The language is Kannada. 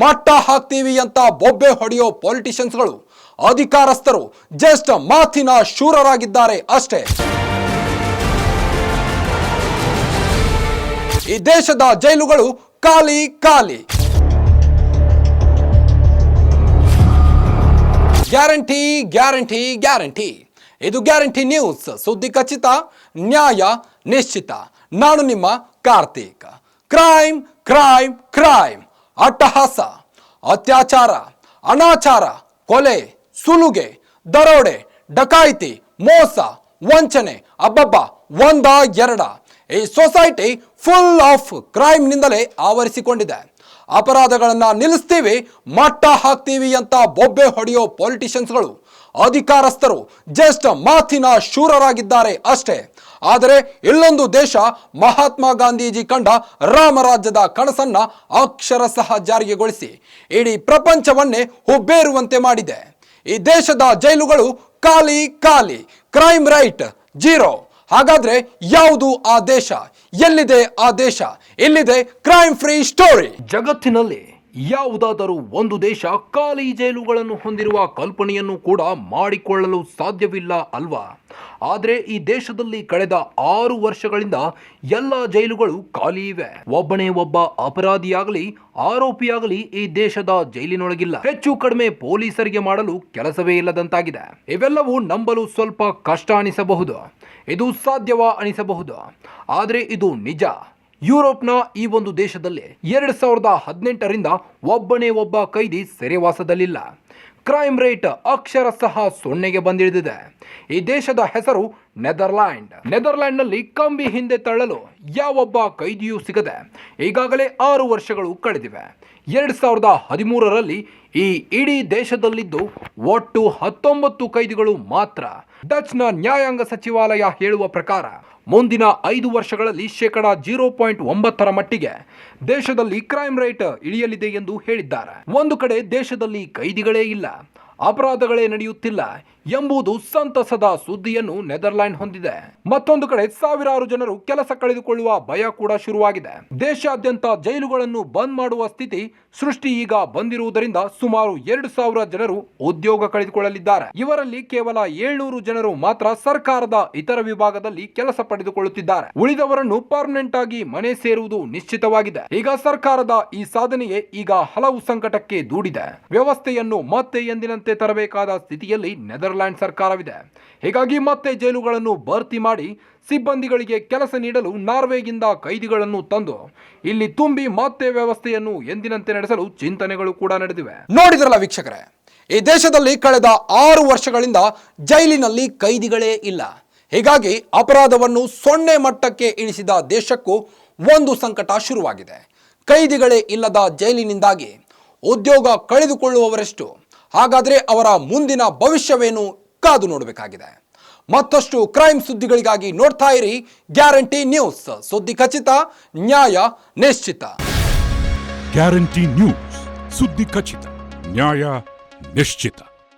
ಮಟ್ಟ ಹಾಕ್ತೀವಿ ಅಂತ ಬೊಬ್ಬೆ ಹೊಡೆಯೋ ಪೊಲಿಟಿಷಿಯನ್ಸ್ಗಳು. ಅಧಿಕಾರಸ್ಥರು ಜಸ್ಟ್ ಮಾತಿನ ಶೂರರಾಗಿದ್ದಾರೆ ಅಷ್ಟೇ. ಈ ದೇಶದ ಜೈಲುಗಳು ಖಾಲಿ ಖಾಲಿ. Guarantee guarantee guarantee. ಇದು ಗ್ಯಾರಂಟಿ ನ್ಯೂಸ್. ಸುದ್ದಿ ಖಚಿತ, ನ್ಯಾಯ ನಿಶ್ಚಿತ. ನಾನು ನಿಮ್ಮ ಕಾರ್ತಿಕ್. Crime crime crime. ಅಟ್ಟಹಾಸ, ಅತ್ಯಾಚಾರ, ಅನಾಚಾರ, ಕೊಲೆ, ಸುಲುಗೆ, ದರೋಡೆ, ಡಕಾಯಿತಿ, ಮೋಸ, ವಂಚನೆ, ಅಬ್ಬಬ್ಬ, ಒಂದ, ಎರಡ ಈ ಸೊಸೈಟಿ ಫುಲ್ ಆಫ್ ಕ್ರೈಮ್ ನಿಂದಲೇ ಆವರಿಸಿಕೊಂಡಿದೆ. ಅಪರಾಧಗಳನ್ನ ನಿಲ್ಲಿಸ್ತೀವಿ, ಮಟ್ಟ ಹಾಕ್ತೀವಿ ಅಂತ ಬೊಬ್ಬೆ ಹೊಡೆಯೋ ಪೊಲಿಟಿಷಿಯನ್ಸ್ಗಳು ಅಧಿಕಾರಸ್ಥರು ಜಸ್ಟ್ ಮಾತಿನ ಶೂರರಾಗಿದ್ದಾರೆ ಅಷ್ಟೇ. ಆದರೆ ಇಲ್ಲೊಂದು ದೇಶ ಮಹಾತ್ಮ ಗಾಂಧೀಜಿ ಕಂಡ ರಾಮರಾಜ್ಯದ ಕನಸನ್ನ ಅಕ್ಷರಶಃ ಜಾರಿಗೆಗೊಳಿಸಿ ಇಡೀ ಪ್ರಪಂಚವನ್ನೇ ಹುಬ್ಬೇರುವಂತೆ ಮಾಡಿದೆ. ಈ ದೇಶದ ಜೈಲುಗಳು ಖಾಲಿ ಖಾಲಿ, ಕ್ರೈಮ್ ರೈಟ್ ಜೀರೋ. ಹಾಗಾದ್ರೆ ಯಾವುದು ಆ ದೇಶ? ಎಲ್ಲಿದೆ ಆ ದೇಶ? ಎಲ್ಲಿದೆ ಕ್ರೈಮ್ ಫ್ರೀ ಸ್ಟೋರಿ. ಜಗತ್ತಿನಲ್ಲಿ ಯಾವುದಾದರೂ ಒಂದು ದೇಶ ಖಾಲಿ ಜೈಲುಗಳನ್ನು ಹೊಂದಿರುವ ಕಲ್ಪನೆಯನ್ನು ಕೂಡ ಮಾಡಿಕೊಳ್ಳಲು ಸಾಧ್ಯವಿಲ್ಲ ಅಲ್ವಾ? ಆದರೆ ಈ ದೇಶದಲ್ಲಿ ಕಳೆದ ಆರು ವರ್ಷಗಳಿಂದ ಎಲ್ಲ ಜೈಲುಗಳು ಖಾಲಿ ಇವೆ. ಒಬ್ಬನೇ ಒಬ್ಬ ಅಪರಾಧಿಯಾಗಲಿ, ಆರೋಪಿಯಾಗಲಿ ಈ ದೇಶದ ಜೈಲಿನೊಳಗಿಲ್ಲ. ಹೆಚ್ಚು ಕಡಿಮೆ ಪೊಲೀಸರಿಗೆ ಮಾಡಲು ಕೆಲಸವೇ ಇಲ್ಲದಂತಾಗಿದೆ. ಇವೆಲ್ಲವೂ ನಂಬಲು ಸ್ವಲ್ಪ ಕಷ್ಟ ಅನಿಸಬಹುದು. ಇದು ಸಾಧ್ಯವ ಅನಿಸಬಹುದು. ಆದರೆ ಇದು ನಿಜ. ಯುರೋಪ್ನ ಈ ಒಂದು ದೇಶದಲ್ಲಿ ಎರಡು ಸಾವಿರದ ಹದಿನೆಂಟರಿಂದ ಒಬ್ಬನೇ ಒಬ್ಬ ಕೈದಿ ಸೆರೆವಾಸದಲ್ಲಿಲ್ಲ. ಕ್ರೈಮ್ ರೇಟ್ ಅಕ್ಷರಶಃ ಸೊನ್ನೆಗೆ ಬಂದಿಳಿದಿದೆ. ಈ ದೇಶದ ಹೆಸರು ನೆದರ್ಲ್ಯಾಂಡ್. ನೆದರ್ಲ್ಯಾಂಡ್ನಲ್ಲಿ ಕಂಬಿ ಹಿಂದೆ ತಳ್ಳಲು ಯಾವೊಬ್ಬ ಕೈದಿಯೂ ಸಿಗದೆ ಈಗಾಗಲೇ ಆರು ವರ್ಷಗಳು ಕಳೆದಿವೆ. ಎರಡು ಸಾವಿರದ ಹದಿಮೂರರಲ್ಲಿ ಈ ಇಡೀ ದೇಶದಲ್ಲಿದ್ದು ಒಟ್ಟು ಹತ್ತೊಂಬತ್ತು ಕೈದಿಗಳು ಮಾತ್ರ. ಡಚ್ನ ನ್ಯಾಯಾಂಗ ಸಚಿವಾಲಯ ಹೇಳುವ ಪ್ರಕಾರ ಮುಂದಿನ ಐದು ವರ್ಷಗಳಲ್ಲಿ ಶೇಕಡ ಜೀರೋ ಪಾಯಿಂಟ್ ಒಂಬತ್ತರ ಮಟ್ಟಿಗೆ ದೇಶದಲ್ಲಿ ಕ್ರೈಮ್ ರೇಟ್ ಇಳಿಯಲಿದೆ ಎಂದು ಹೇಳಿದ್ದಾರೆ. ಒಂದು ಕಡೆ ದೇಶದಲ್ಲಿ ಕೈದಿಗಳೇ ಇಲ್ಲ. ಅಪರಾಧಗಳೇ ನಡೆಯುತ್ತಿಲ್ಲ ಎಂಬುದು ಸಂತಸದ ಸುದ್ದಿಯನ್ನು ನೆದರ್ಲ್ಯಾಂಡ್ ಹೊಂದಿದೆ. ಮತ್ತೊಂದು ಕಡೆ ಸಾವಿರಾರು ಜನರು ಕೆಲಸ ಕಳೆದುಕೊಳ್ಳುವ ಭಯ ಕೂಡ ಶುರುವಾಗಿದೆ. ದೇಶಾದ್ಯಂತ ಜೈಲುಗಳನ್ನು ಬಂದ್ ಮಾಡುವ ಸ್ಥಿತಿ ಸೃಷ್ಟಿ ಈಗ ಬಂದಿರುವುದರಿಂದ ಸುಮಾರು ಎರಡು ಸಾವಿರ ಜನರು ಉದ್ಯೋಗ ಕಳೆದುಕೊಳ್ಳಲಿದ್ದಾರೆ. ಇವರಲ್ಲಿ ಕೇವಲ ಏಳ್ನೂರು ಜನರು ಮಾತ್ರ ಸರ್ಕಾರದ ಇತರ ವಿಭಾಗದಲ್ಲಿ ಕೆಲಸ ಪಡೆದುಕೊಳ್ಳುತ್ತಿದ್ದಾರೆ. ಉಳಿದವರನ್ನು ಪರ್ಮನೆಂಟ್ ಆಗಿ ಮನೆ ಸೇರುವುದು ನಿಶ್ಚಿತವಾಗಿದೆ. ಈಗ ಸರ್ಕಾರದ ಈ ಸಾಧನೆಯೇ ಈಗ ಹಲವು ಸಂಕಟಕ್ಕೆ ದೂಡಿದೆ. ವ್ಯವಸ್ಥೆಯನ್ನು ಮತ್ತೆ ಎಂದಿನಂತೆ ತರಬೇಕಾದ ಸ್ಥಿತಿಯಲ್ಲಿ ನೆದರ್ಲ್ಯಾಂಡ್ ಸರ್ಕಾರವಿದೆ. ಹೀಗಾಗಿ ಮತ್ತೆ ಜೈಲುಗಳನ್ನು ಭರ್ತಿ ಮಾಡಿ ಸಿಬ್ಬಂದಿಗಳಿಗೆ ಕೆಲಸ ನೀಡಲು ನಾರ್ವೆಗಿಂದ ಕೈದಿಗಳನ್ನು ತಂದು, ಇಲ್ಲಿ ತುಂಬಿ ಮತ್ತೆ ವ್ಯವಸ್ಥೆಯನ್ನು ಎಂದಿನಂತೆ ನಡೆಸಲು ಚಿಂತನೆಗಳು ಕೂಡ ನಡೆದಿವೆ. ನೋಡಿದ್ರಲ್ಲ ವೀಕ್ಷಕರೇ, ಈ ದೇಶದಲ್ಲಿ ಕಳೆದ ಆರು ವರ್ಷಗಳಿಂದ ಜೈಲಿನಲ್ಲಿ ಕೈದಿಗಳೇ ಇಲ್ಲ. ಹೀಗಾಗಿ ಅಪರಾಧವನ್ನು ಸೊನ್ನೆ ಮಟ್ಟಕ್ಕೆ ಇಳಿಸಿದ ದೇಶಕ್ಕೂ ಒಂದು ಸಂಕಟ ಶುರುವಾಗಿದೆ. ಕೈದಿಗಳೇ ಇಲ್ಲದ ಜೈಲಿನಿಂದಾಗಿ ಉದ್ಯೋಗ ಕಳೆದುಕೊಳ್ಳುವವರೆಷ್ಟು ಹಾಗಾದರೆ ಅವರ ಮುಂದಿನ ಭವಿಷ್ಯವೇನು ಕಾದು ನೋಡಬೇಕಾಗಿದೆ. ಮತ್ತಷ್ಟು ಕ್ರೈಮ್ ಸುದ್ದಿಗಳಿಗಾಗಿ ನೋಡ್ತಾ ಇರಿ ಗ್ಯಾರಂಟಿ ನ್ಯೂಸ್. ಸುದ್ದಿ ಖಚಿತ, ನ್ಯಾಯ ನಿಶ್ಚಿತ. Guarantee news. ಸುದ್ದಿ ಖಚಿತ, ನ್ಯಾಯ ನಿಶ್ಚಿತ.